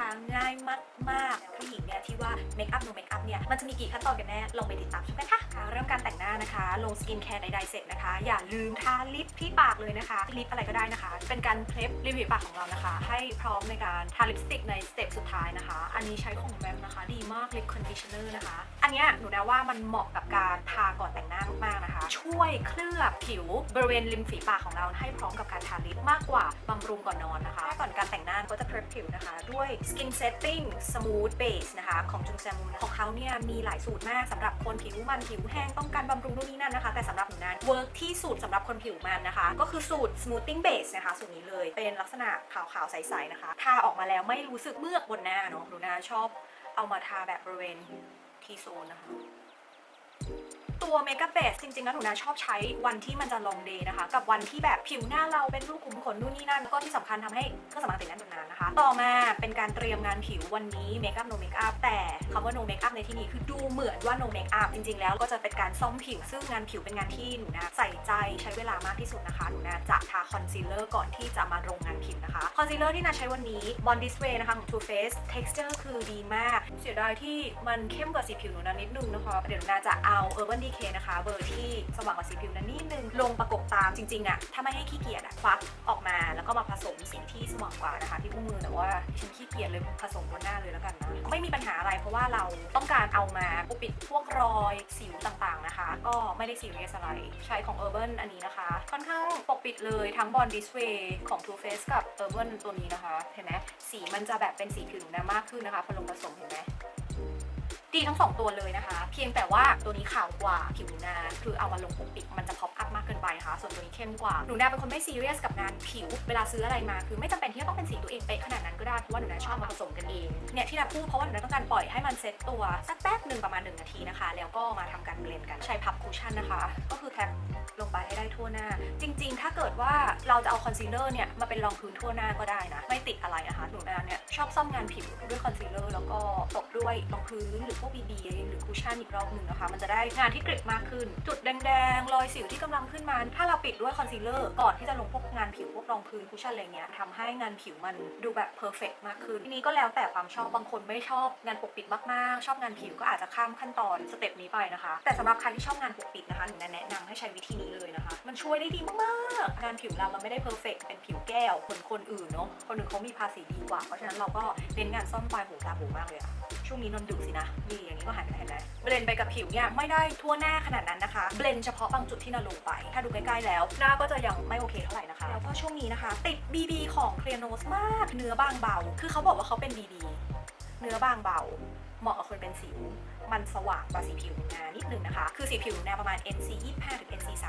คนี้นะง่ายมากมากๆผู้หญิงเนี่ยที่ว่าเมคอัพหนูเมคอัพเนี่ยมันจะมีกี่ขั้นตอนกันแน่ลองไปติดตามชมกันค่ะเริ่มการแต่งหน้านะคะ ลงสกินแคร์ใดๆเสร็จนะคะ อย่าลืมทาลิปที่ปากเลยนะคะลิปอะไรก็ได้นะคะ เป็นการเพลฟริมฝีปากของเรานะคะ ให้พร้อมในการทาลิปสติกในสเต็ปสุดท้ายนะคะ อันนี้ใช้ของแวมนะคะ ดีมากลิปคอนดิชเนอร์นะคะ อันเนี้ยหนูนะว่ามันเหมาะกับการทาก่อนแต่งหน้ามากๆนะคะ ช่วยเคลือบผิวบริเวณริมฝีปากของเราให้พร้อมกับการทาลิปมากกว่าบำรุงก่อนนอนนะคะก่อนการแต่งหน้า ก็จะเพลฟผิวนะคะ ด้วย Skin Setting Smooth Base นะคะ ของจุงแซมูนของเขาเนี่ยมีหลายสูตรมากสำหรับคนผิวมันผิวแห้งต้องการบำรุงนู่นนี่นั่นนะคะ แต่สำหรับหนูนั้นเวิร์กที่สูตรสำหรับคนผิวมันนะคะ ก็คือสูตร Smoothing Base นะคะ สูตรนี้เลยเป็นลักษณะขาวๆใสๆนะคะทาออกมาแล้วไม่รู้สึกเมือกบนหน้าเนาะหนูนาชอบเอามาทาแบบบริเวณทีโซนนะคะ ตัวเมคอัพเบสจริงๆแล้วหนูนาชอบใช้วันที่มันจะลองเดย์นะคะ กับวันที่แบบผิวหน้าเราเป็นรูขุมขนนู่นนี่นั่นแล้วก็ที่สำคัญทำให้เครื่องสำอางติดแน่นนานนะคะ ต่อมาเป็นการเตรียมงานผิววันนี้เมคอัพโนเมคอัพแต่คำว่าโนเมคอัพในที่นี้คือดูเหมือนว่าโนเมคอัพจริงๆ แล้วก็จะเป็นการซ่อมผิว ซึ่งงานผิวเป็นงานที่หนูนาใส่ใจใช้เวลามากที่สุดนะคะหนูนาจะทาคอนซีลเลอร์ก่อนที่จะมาลงงานผิวนะคะคอนซีลเลอร์ที่นาใช้วันนี้ Bond This Way นะคะของ Too Faced texture คือดีมาก เสียดายที่มันเข้มกว่าสีผิวหนูนานิดนึงนะคะเดี๋ยวหนูนาจะเอา Urban Decay นะคะ เบอร์ที่สว่างกว่าสีผิวนั้นนิดนึง ลงประกบตามจริงๆอะถ้าไม่ให้ขี้เกียจอะควักออกมาแล้วก็มาผสมสีที่สว่างกว่านะคะ ที่อุ้งมือแต่ว่าฉันขี้เกียจเลยผสมบนหน้าเลยแล้วกันนะไม่มีปัญหาอะไรเพราะว่าเราต้องการเอามาปกปิดพวกรอยสิวต่างๆนะคะ ก็ไม่ได้ซีเรียสอะไรใช้ของ Urban อันนี้นะคะ ค่อนข้างปกปิดเลยทั้ง Bond This Way ของ Too Faced กับ Urban ตัวนี้นะคะ เห็นไหมสีมันจะแบบเป็นสีผิวหนูนะมากขึ้นนะคะพอลงผสมเห็นไหม ดีทั้งสองตัวเลยนะคะ เพียงแต่ว่าตัวนี้ขาวกว่าผิวหนูนาคือเอามาลงปกปิดมันจะพอปอัพมากเกินไปนะคะส่วนตัวนี้เข้มกว่าหนูนาเป็นคนไม่ซีเรียสกับงานผิว เวลาซื้ออะไรมาคือไม่จำเป็นที่จะต้องเป็นสีตัวเองเป๊ะขนาดนั้นก็ได้เพราะว่าหนูนาชอบมาผสมกันเองเนี่ยที่นาพูดเพราะว่าหนูนาต้องการปล่อยให้มันเซ็ตตัวสักแป๊บหนึ่งประมาณหนึ่งนาทีนะคะ แล้วก็มาทำการเบลนด์กันใช้พับคูชั่นนะคะ ก็คือแทบลงไปให้ได้ทั่วหน้า จริง ๆ ถ้าเกิดว่าเราจะเอาคอนซีลเลอร์เนี่ยมาเป็นรองพื้นทั่วหน้าก็ได้นะไม่ติดอะไรนะคะหนูนาเนี่ย ชอบซ่อมงานผิวด้วยคอนซีลเลอร์แล้วก็ตบด้วยรองพื้นหรือพวกบีบีหรือคุชชั่นอีกรอบหนึ่งนะคะ มันจะได้งานที่กริบมากขึ้น จุดแดงๆรอยสิวที่กำลังขึ้นมา ถ้าเราปิดด้วยคอนซีลเลอร์ก่อนที่จะลงพวกงานผิวพวกรองพื้นคุชชั่นอะไรเงี้ยทำให้งานผิวมันดูแบบเพอร์เฟกมากขึ้นทีนี้ก็แล้วแต่ความชอบบางคนไม่ชอบงานปกปิดมากๆ ชอบงานผิวก็อาจจะข้ามขั้นตอนสเต็ปนี้ไปนะคะ แต่สำหรับใครที่ชอบงานปกปิดนะคะหนูแนะนำให้ใช้วิธีนี้เลยนะคะ มันช่วยได้ดีมากๆงานผิวเรามันไม่ได้เพอร์เฟกเป็นผิวแก้วคนคนอื่นเนาะคนอื่นเขามีภาษีดีกว่าเพราะฉะนั้นเราก็เน้นงานซ่อมปลายหูตาหูมากเลยอะช่วงนี้นอนดึกสินะมีอย่างนี้ก็หายไปไห็นไหมเบลนไปกับผิวเนี่ยไม่ได้ทั่วหน้าขนาดนั้นนะคะ เบลนเฉพาะบางจุดที่นาลงไป ถ้าดูใกล้ๆแล้ว หน้าก็จะยังไม่โอเคเท่าไหร่นะคะ แล้วก็ช่วงนี้นะคะ ติด BB ของเคลียโนสมาก เนื้อบางเบา คือเขาบอกว่าเขาเป็น BB เนื้อบางเบา เหมาะกับคนเป็นสิว มันสว่างกว่าสีผิวหนนานิดนึงนะคะ คือสีผิวแนวประมาณ NC 28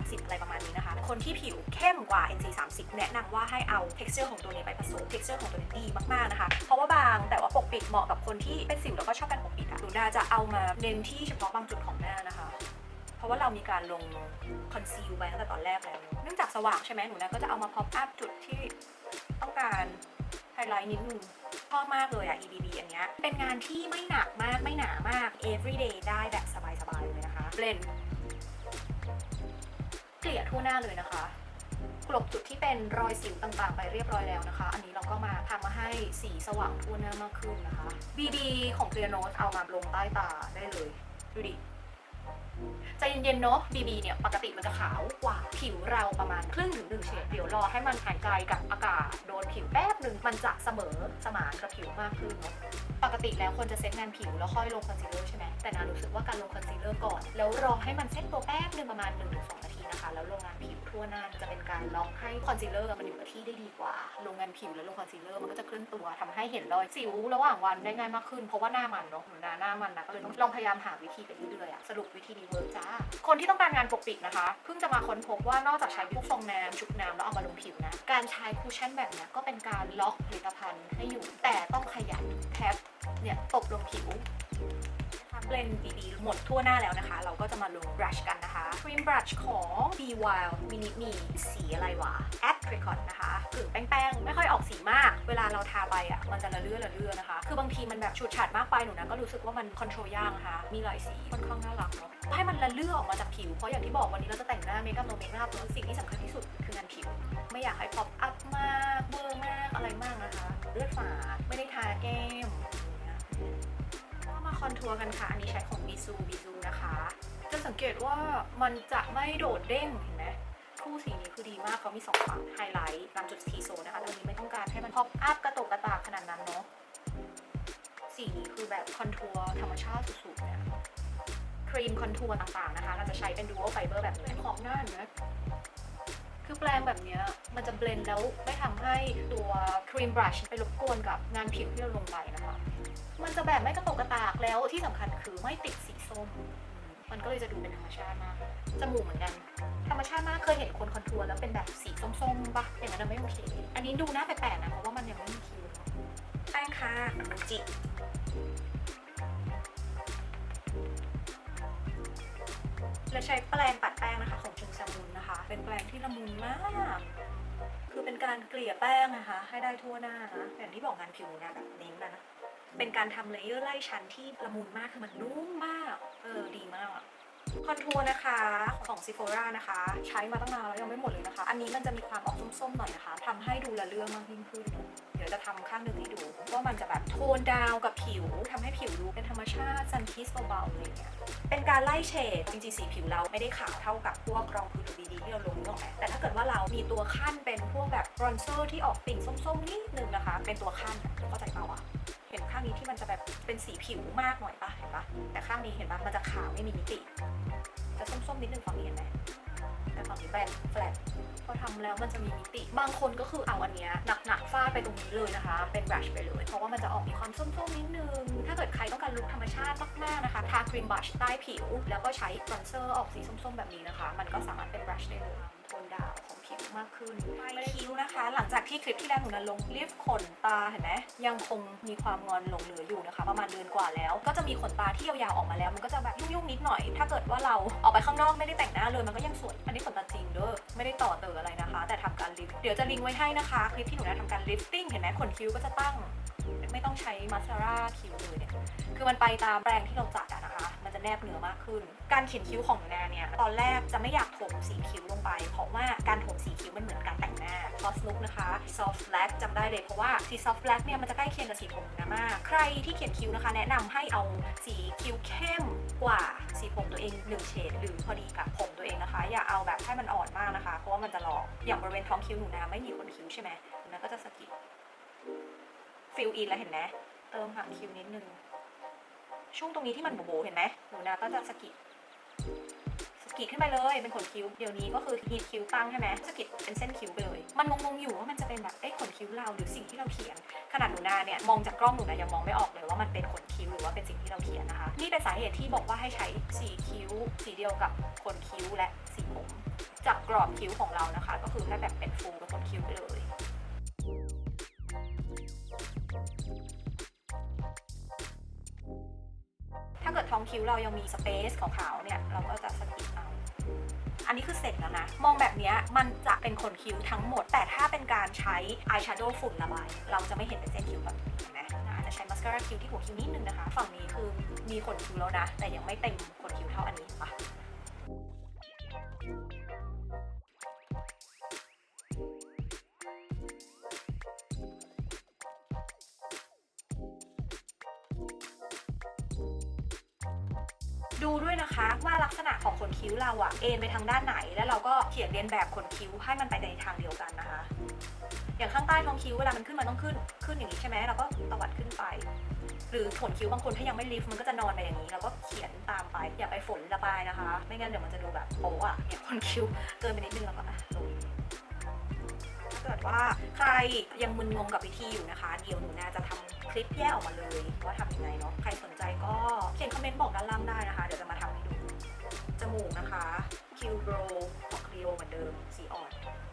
NC30 อะไรประมาณนี้นะคะ คนที่ผิวเข้มกว่า NC30 แนะนำว่าให้เอา texture ของตัวนี้ไปผสม texture ของตัวนี้ดีมากๆนะคะ เพราะว่าบางแต่ว่าปกปิดเหมาะกับคนที่เป็นสิวแล้วก็ชอบการปกปิดอะหนูนาจะเอามาเน้นที่เฉพาะบางจุดของหน้านะคะเพราะว่าเรามีการลงคอนซีลไปตั้งแต่ตอนแรกแล้ว เนื่องจากสว่างใช่ไหมหนูนะก็จะเอามาพอปอัพจุดที่ต้องการไฮไลท์นิดนึงชอบมากเลยอะ EBB อันเนี้ยเป็นงานที่ไม่หนักมากไม่หนามาก everyday ได้แบบสบายๆเลยนะคะเบลน ลี่ยทั่วหน้าเลยนะคะกลบจุดที่เป็นรอยสิวต่างๆ ไปเรียบร้อยแล้วนะคะ อันนี้เราก็มาทำมาให้สีสว่างทั่วหน้ามากขึ้นนะคะ BB ของ Clear Nose เอามาลงใต้ตาได้เลย ดูดิใจเย็นๆเนาะ BB เนี่ยปกติมันจะขาวกว่าผิวเราประมาณครึ่งถึงหนึ่งเฉดเดี๋ยวรอให้มันหายใจกับอากาศโดนผิวแป๊บหนึ่งมันจะเสมอสมานกับผิวมากขึ้นเนาะปกติแล้วคนจะเซ็ตงานผิวแล้วค่อยลงคอนซีลเลอร์ใช่ไหมแต่นารู้สึกว่าการลงคอนซีลเลอร์ก่อน แล้วรอให้มันเซ็ตตัวแป๊บหนึ่งประมาณ1-2นาที นะคะ แล้วลงงานผิวทั่วหน้าจะเป็นการล็อกให้คอนซีลเลอร์มันอยู่กับที่ได้ดีกว่าลงงานผิวแล้วลงคอนซีลเลอร์มันก็จะเคลื่อนตัวทำให้เห็นรอยสิวระหว่างวันได้ง่ายมากขึ้น เพราะว่าหน้ามันเนาะหนูนาหน้ามันนะก็เลยต้องลองพยายามหาวิธีไปเรื่อยๆอะสรุปวิธีนี้เวิร์กจ้า คนที่ต้องการงานปกปิดนะคะ เพิ่งจะมาค้นพบว่านอกจากใช้พวกฟองน้ำชุบน้ำแล้วเอามาลงผิวนะ การใช้คูชั่นแบบนี้ก็เป็นการล็อกผลิตภัณฑ์ให้อยู่ แต่ต้องขยันแท็บเนี่ยตบลงผิว เบลนด์ดีๆ หมดทั่วหน้าแล้วนะคะ เราก็จะมาลงบรัชกันนะคะครีมบรัชของ Be Wild Mini Me สีอะไรวะ At apricot นะคะกึ่งแป้งๆ ไม่ค่อยออกสีมาก เวลาเราทาไปอะ มันจะละเลื่อละเลื่อนะคะ คือบางทีมันแบบฉูดฉาดมากไปหนูนะ ก็รู้สึกว่ามันคอนโทรลยากนะคะ มีหลายสีค่อนข้างน่ารักเนาะให้มันละเลื่อออกมาจากผิว เพราะอย่างที่บอกวันนี้เราจะแต่งหน้าเมคอัพโนเมคอัพสิ่งที่สำคัญที่สุดคืองานผิว ไม่อยากให้ป๊อปอัพมากเบอร์มากอะไรมากนะคะ เลือดฝาดไม่ได้ทาแก้ม คอนทัวร์กันค่ะ อันนี้ใช้ของบิซูบิซูนะคะ จะสังเกตว่ามันจะไม่โดดเด้งเห็นไหมคู่สีนี้คือดีมากเขามีสองฝั่งไฮไลท์ตามจุดทีโซนนะคะตรงนี้ไม่ต้องการให้มันพอปอัพกระตกกระตากขนาดนั้นเนาะสีนี้คือแบบคอนทัวร์ธรรมชาติสุดๆเนี่ยครีมคอนทัวร์ต่างๆนะคะ เราจะใช้เป็นดู a l ไฟเบอร์แบบนี้ขอบหน้าเห็นไหมคือแปรงแบบเนี้ยมันจะเบลนด์แล้วไม่ทำให้ตัวครีมบรัชไปรบกวนกับงานผิวที่เราลงไปนะคะ มันจะแบบไม่กระตกกระตากแล้วที่สำคัญคือไม่ติดสีส้ม มันก็เลยจะดูเป็นธรรมชาติมาก จมูกเหมือนกัน ธรรมชาติมากเคยเห็นคนคอนทัวร์แล้วเป็นแบบสีส้มๆปะอย่างนั้นนะไม่โอเค อันนี้ดูหน้าแปลกๆนะเพราะว่ามันยังไม่มีคิวเนอะแป้งค่ะมันจิและใช้แปรงปัดแป้งนะคะ ของจุงซามุนนะคะ เป็นแปรงที่ละมุนมาก คือเป็นการเกลี่ยแป้งนะคะ ให้ได้ทั่วหน้านะอย่างที่บอกงานผิวนะแบบนี้นะ เป็นการทำเลเยอร์ไล่ชั้นที่ละมุนมากคือมันนุ่มมาก เออ ดีมากคอนทัวร์นะคะของ Sephora นะคะ ใช้มาตั้งนานแล้วยังไม่หมดเลยนะคะ อันนี้มันจะมีความออกส้มๆหน่อยนะคะทำให้ดูละเรื่องมากยิ่งขึ้น เดี๋ยวจะทำข้างหนึ่งให้ดูว่ามันจะแบบโทนดาวกับผิวทำให้ผิวดูเป็นธรรมชาติซันคิสเบาๆอะไรเงี้ยเป็นการไล่เฉดจริงๆสีผิวเราไม่ได้ขาวเท่ากับพวกรองพื้นหรือบีดีที่เราลงนึกอกแต่ถ้าเกิดว่าเรามีตัวขั้นเป็นพวกแบบบรอนเซอร์ที่ออกติ่งส้มๆนิดนึงนะคะ เป็นตัวขั้นเข้าใจเปล่าอะ เห็นข้างนี้ที่มันจะแบบเป็นสีผิวมากหน่อยปะเห็นปะแต่ข้างนี้เห็นปะมันจะขาวไม่มีมิติ จะส้มๆนิดนึงฝั่งนี้เห็นไหมแต่ฝั่งนี้แบนแฟลตพอทำแล้วมันจะมีมิติ บางคนก็คือเอาอันเนี้ยหนักๆฟาดไปตรงนี้เลยนะคะ เป็นบรัชไปเลย เพราะว่ามันจะออกมีความส้มๆนิดนึง ถ้าเกิดใครต้องการลุคธรรมชาติมากๆนะคะ ทาครีมบรัชใต้ผิว แล้วก็ใช้บรอนเซอร์ออกสีส้มๆแบบนี้นะคะ มันก็สามารถเป็นบรัชได้เลย โทนดาวของผิวมากขึ้นคิ้วนะคะ หลังจากที่คลิปที่แล้วหนูนั้นลงลิฟต์ขนตาเห็นไหมยังคงมีความงอนหลงเหลืออยู่นะคะ ประมาณเดือนกว่าแล้ว ก็จะมีขนตาที่ยาวๆออกมาแล้ว มันก็จะแบบยุ่งๆนิดหน่อย ถ้าเกิดว่าเราออกไปข้างนอกไม่ได้แต่งหน้าเลยมันก็ยังสวยอันนี้ขนตาจริงเด้อไม่ได้ต่อเติมอะไรนะคะ แต่ทำการลิฟต์เดี๋ยวจะลิงก์ไว้ให้นะคะคลิปที่หนูนั้นทำการลิฟติ้งเห็นไหมขนคิ้วก็จะตั้ง ไม่ต้องใช้มาสคาร่าคิ้วเลยเนี่ยคือมันไปตามแรงที่เราจัดอะนะคะ แนบเนื้อมากขึ้น การเขียนคิ้วของหนูนเนี่ยตอนแรกจะไม่อยากถมสีคิ้วลงไป เพราะว่าการถมสีคิ้วมันเหมือนการแต่งหน้า Floss Look นะคะ Soft Black จำได้เลยเพราะว่าสี Soft Black เนี่ยมันจะใกล้เคียงกับสีผมนูนามากใครที่เขียนคิ้วนะคะ แนะนำให้เอาสีคิ้วเข้มกว่าสีผมตัวเองหนึ่งเฉดหรือพอดีกับผมตัวเองนะคะ อย่าเอาแบบให้มันอ่อนมากนะคะ เพราะว่ามันจะหลอกอย่างบริเวณท้องคิ้วหนูนาไม่มีขนคิ้วใช่ไหมหนูนก็จะสะกิดฟิลอินแล้วเห็นไหมเติมหางคิ้วนิดนึง ช่วงตรงนี้ที่มันโบๆเห็นไหมหนูนาก็จะสะกิดสะกิดขึ้นไปเลยเป็นขนคิ้วเดี๋ยวนี้ก็คือฮีทคิ้วตั้งใช่ไหมสะกิดเป็นเส้นคิ้วไปเลย มันงงๆอยู่ว่ามันจะเป็นแบบเอ้ขนคิ้วเราหรือสิ่งที่เราเขียน ขนาดหนูนาเนี่ยมองจากกล้องหนูนายังมองไม่ออกเลยว่ามันเป็นขนคิ้วหรือว่าเป็นสิ่งที่เราเขียนนะคะนี่เป็นสาเหตุที่บอกว่าให้ใช้สีคิ้ว สีเดียวกับขนคิ้วและสีผมจากกรอบคิ้วของเรานะคะ ก็คือให้แบบเป็นฟูกับขนคิ้วไปเลย คิ้วเรายังมีสเปซขาวๆเนี่ยเราก็จะสกิปเอาอันนี้คือเสร็จแล้วนะ มองแบบนี้มันจะเป็นขนคิ้วทั้งหมด แต่ถ้าเป็นการใช้อายแชโดว์ฝุ่นระบาย เราจะไม่เห็นเป็นเส้นคิ้วแบบนี้นะอาจจะใช้มัสคาร่าคิ้วที่หัวคิ้วนิดนึงนะคะ ฝั่งนี้คือมีขนคิ้วแล้วนะ แต่ยังไม่เต็มขนคิ้วเท่าอันนี้ปะ ของขนคิ้วเราอะเอ็นไปทางด้านไหน แล้วเราก็เขียนเรียนแบบขนคิ้วให้มันไปในทางเดียวกันนะคะ อย่างข้างใต้ท้องคิ้วเวลามันขึ้นมันต้องขึ้นขึ้นอย่างนี้ใช่ไหมเราก็ตวัดขึ้นไป หรือขนคิ้วบางคนถ้ายังไม่ลิฟต์มันก็จะนอนไปอย่างนี้เราก็เขียนตามไป อย่าไปฝนระบายนะคะ ไม่งั้นเดี๋ยวมันจะดูแบบโป๊ะอะเนี่ยขนคิ้วเกินไปนิดนึงแล้วก็อะลงถ้าเกิดว่าใครยังมึนงงกับวิธีอยู่นะคะ เดี๋ยวหนูนาจะทำคลิปแยกออกมาเลยว่าทำยังไงเนาะใครสนใจก็เขียนคอมเมนต์บอกด้านล่างได้นะคะ เดี๋ยวจะมาทำให้ดู นะคะคิวโรออกเรียวเหมือนเดิมสีอ่อน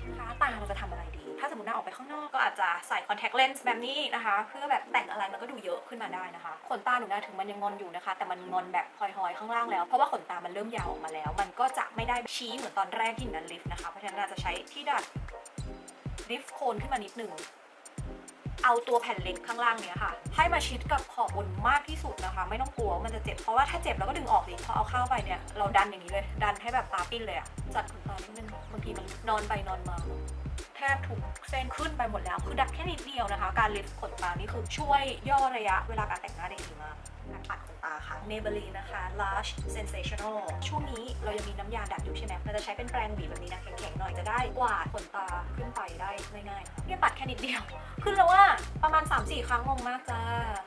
นะคะตาเราจะทำอะไรดี ถ้าสมมติหน้าออกไปข้างนอกก็อาจจะใส่คอนแทคเลนส์แบบนี้นะคะ เพื่อแบบแต่งอะไรมันก็ดูเยอะขึ้นมาได้นะคะ ขนตาหนูนาถึงมันยังงอนอยู่นะคะ แต่มันงอนแบบหอยๆข้างล่างแล้ว เพราะว่าขนตามันเริ่มยาวออกมาแล้ว มันก็จะไม่ได้ชี้เหมือนตอนแรกที่หนูนั้นลิฟต์นะคะ เพราะฉะนั้นนาจะใช้ที่ดัดลิฟต์โคนขึ้นมานิดหนึ่ง เอาตัวแผ่นเล็กข้างล่างเนี้ยค่ะ ให้มาชิดกับขอบบนมากที่สุดนะคะ ไม่ต้องกลัวว่ามันจะเจ็บเพราะว่าถ้าเจ็บเราก็ดึงออกดิพอเอาเข้าไปเนี่ยเราดันอย่างนี้เลย ดันให้แบบตาปิ้นเลยอะจัดขนตานิดนึงบางทีมันนอนไปนอนมาแทบถูกเส้นขึ้นไปหมดแล้ว คือดัดแค่นิดเดียวนะคะ การลิฟต์ขนตานี่คือช่วยย่อระยะเวลาการแต่งหน้าได้ดีมาก นักปัดขนตาค่ะ n e b e l i นะคะ Large Sensational ช่วงนี้เรายังมีน้ำยาดัดอยู่ใช่ไหมเราจะใช้เป็นแปรงบีบแบบนี้นะแข็งๆหน่อยจะได้กวาดขนตาขึ้นไปได้ง่ายๆค่ะเนี่ยปัดแค่นิดเดียว ขึ้นแล้วว่าประมาณ 3-4 ครั้งงงมากจ้า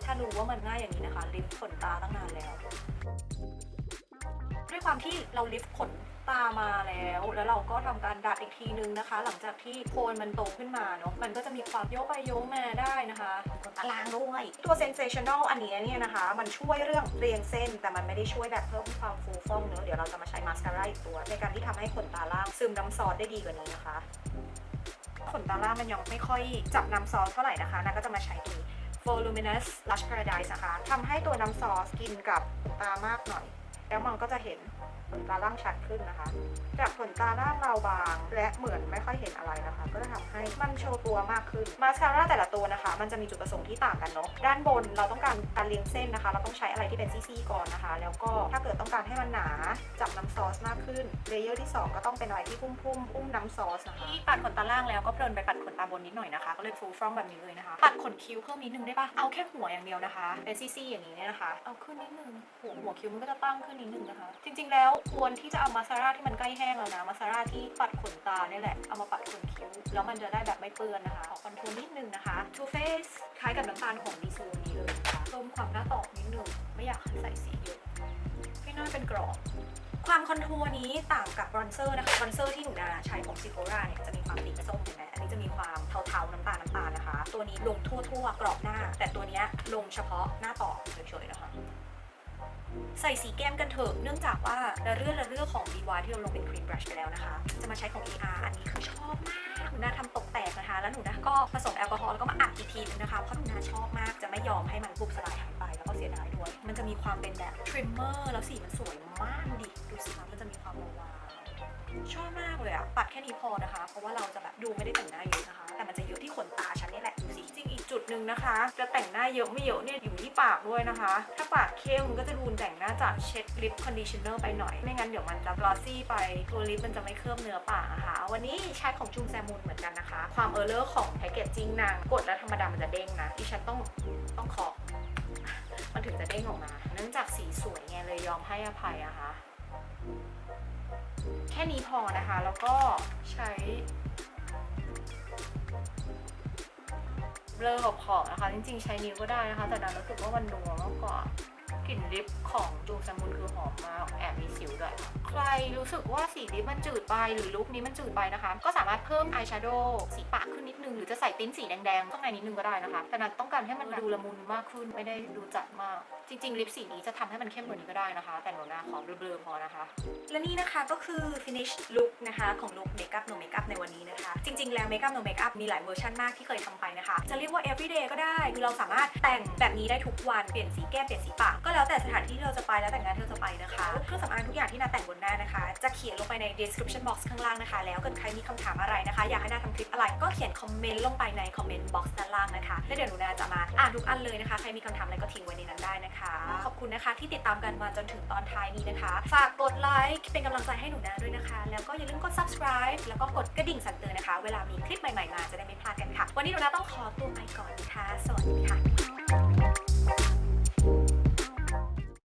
ถ้ารู้ว่ามันง่ายอย่างนี้นะคะลิฟขนตาตั้งนานแล้ว ด้วยความที่เราลิฟต์ขนตามาแล้ว แล้วเราก็ทำการดัดอีกทีนึงนะคะ หลังจากที่โคนมันโตขึ้นมาเนาะมันก็จะมีความโยกไปโยกมาได้นะคะขนตาล่างด้วยตัว sensational อันนี้เนี่ยนะคะ มันช่วยเรื่องเรียงเส้น แต่มันไม่ได้ช่วยแบบเพิ่มความฟูฟ่องเนอะเดี๋ยวเราจะมาใช้มาสคาร่าอีกตัว ในการที่ทำให้ขนตาล่างซึมน้ำซอสได้ดีกว่านี้นะคะขนตาล่างมันยังไม่ค่อยจับน้ำซอสเท่าไหร่นะคะนาก็จะมาใช้ตัวนี้ Voluminous Lush Paradise นะคะทำให้ตัวน้ำซอสกินกับขนตามากหน่อย แล้วมันก็จะเห็นตาล่างชัดขึ้นนะคะจากขนตาล่างเราบาง และเหมือนไม่ค่อยเห็นอะไรนะคะ ก็จะทำให้มันโชว์ตัวมากขึ้นมาสคาร่าแต่ละตัวนะคะ มันจะมีจุดประสงค์ที่ต่างกันเนาะด้านบนเราต้องการการเรียงเส้นนะคะ เราต้องใช้อะไรที่เป็นซี่ๆก่อนนะคะ แล้วก็ถ้าเกิดต้องการให้มันหนาจับน้ำซอสมากขึ้นเลเยอร์ที่ 2 ก็ต้องเป็นอะไรที่พุ่มๆุ่มพุ่มน้ำซอสนะคะที่ปัดขนตาล่างแล้วก็เพลินไปปัดขนตาบนนิดหน่อยนะคะ ก็เลยฟูฟรองแบบนี้เลยนะคะปัดขนคิ้วเพิ่มนิดนึงได้ปะเอาแค่หัวอย่างเดียวนะคะเป็นซี่ๆอย่างนี้เนี่ยนะคะ เอาขึ้นนิดนึงหัวหัวคิ้วมันก็จะตั้งขึ้นนิดนึงนะคะ จริง ๆ แล้วควรที่จะเอามาสคาร่าที่มันใกล้แห้งแล้วนะมาสคาร่าที่ปัดขนตาเนี่ยแหละ เอามาปัดขนคิ้ว แล้วมันจะได้แบบไม่เปื้อนนะคะขอคอนโทรลนิดนึงนะคะ Too Faced คล้ายกับน้ำตาลของดีซูนี้เลยนะคะเพิ่มความหน้าตอกนิดนึง ไม่อยากใใส่สีเยอะให้หน้าเป็นกรอบความคอนทัวร์นี้ต่างกับบรอนเซอร์นะคะบรอนเซอร์ที่หนูนาใช้ของซิโ o ราเนี่ยจะมีความสีส้มเห็นไหมอันนี้จะมีความเทาๆน้ำตาลน้ำตาลนะคะ ตัวนี้ลงทั่วๆกรอบหน้า แต่ตัวเนี้ยลงเฉพาะหน้าตอกเฉยๆนะคะ ใส่สีแก้มกันเถอะเนื่องจากว่าระเรื่อระเรื่อของ DY ที่เราลงเป็นครีมบรัชไปแล้วนะคะ จะมาใช้ของ ER อันนี้คือชอบมากหนูนาทำตกแตกนะคะ แล้วหนูนาก็ผสมแอลกอฮอล์แล้วก็มาอัดอีกทีนึงนะคะ เพราะหนูนาชอบมากจะไม่ยอมให้มันบุบสลายหายไปแล้วก็เสียดายด้วย มันจะมีความเป็นแบบทริมเมอร์แล้วสีมันสวยมากดิดูสิคะมันจะมีความวาว ชอบมากเลยอะปัดแค่นี้พอนะคะ เพราะว่าเราจะแบบดูไม่ได้แต่งหน้าเยอะนะคะ แต่มันจะเยอะที่ขนตาฉันนี่แหละดูสิจริงอีกจุดหนึ่งนะคะ จะแต่งหน้าเยอะไม่เยอะเนี่ยอยู่ที่ปากด้วยนะคะ ถ้าปากเข้มก็จะดูแต่งหน้าจากเช็ดลิปคอนดิชเนอร์ไปหน่อย ไม่งั้นเดี๋ยวมันจะกลอซี่ไปตัวลิปมันจะไม่เคลือบเนื้อปากนะคะวันนี้ใช้ของจุงแซมูนเหมือนกันนะคะ ความเออร์เลอร์ของแพคเกจจิ้งนางกดแล้วธรรมดามันจะเด้งนะดิฉันต้องต้องเคาะมันถึงจะเด้งออกมา เนื่องจากสีสวยไงเลยยอมให้อภัยอะคะ แค่นี้พอนะคะ แล้วก็ใช้เบลอขอบขอบนะคะ จริงๆ ใช้นิ้วก็ได้นะคะ แต่ดันรู้สึกว่ามันนัวมากกว่า กลิ่นลิปของจูแซมมุนคือหอมมากแอบมีสิวด้วย ใครรู้สึกว่าสีลิปมันจืดไปหรือลุคนี้มันจืดไปนะคะ ก็สามารถเพิ่มอายแชโดว์สีปากขึ้นนิดนึง หรือจะใส่ติ้นสีแดงๆข้างในนิดนึงก็ได้นะคะ แต่นันต้องการให้มันดูละมุนมากขึ้นไม่ได้ดูจัดมาก จริง ๆ ลิปสีนี้จะทำให้มันเข้มกว่านี้ก็ได้นะคะ แต่หนูนาขอเบลอๆพอนะคะ และนี่นะคะก็คือ finish look นะคะของลุค makeup no makeup ในวันนี้นะคะ จริง ๆ แล้ว makeup no makeup มีหลายเวอร์ชันมากที่เคยทำไปนะคะ จะเรียกว่า everyday ก็ได้คือเราสามารถแต่งแบบนี้ได้ทุกวันเปลี่ยนสีแก้มเปลี่ยนสีปากก็แล้วแล้วแต่สถานที่ที่เราจะไปแล้วแต่งานที่เราจะไปนะคะเครื่องสำอางทุกอย่างที่นาแต่งบนหน้านะคะ จะเขียนลงไปใน description box ข้างล่างนะคะ แล้วเกิดใครมีคำถามอะไรนะคะ อยากให้นาทำคลิปอะไรก็เขียนคอมเมนต์ลงไปใน comment box ด้านล่างนะคะแล้วเดี๋ยวหนูนาจะมาอ่านทุกอันเลยนะคะ ใครมีคำถามอะไรก็ทิ้งไว้ในนั้นได้นะคะ ขอบคุณนะคะที่ติดตามกันมาจนถึงตอนท้ายนี้นะคะ ฝากกดไลค์เป็นกำลังใจให้หนูนาด้วยนะคะ แล้วก็อย่าลืมกด subscribe แล้วก็กดกระดิ่งสั่นเตือนนะคะ เวลามีคลิปใหม่ๆมาจะได้ไม่พลาดกันค่ะ วันนี้หนูนาต้องขอตัวไปก่อนนะคะสวัสดีค่ะ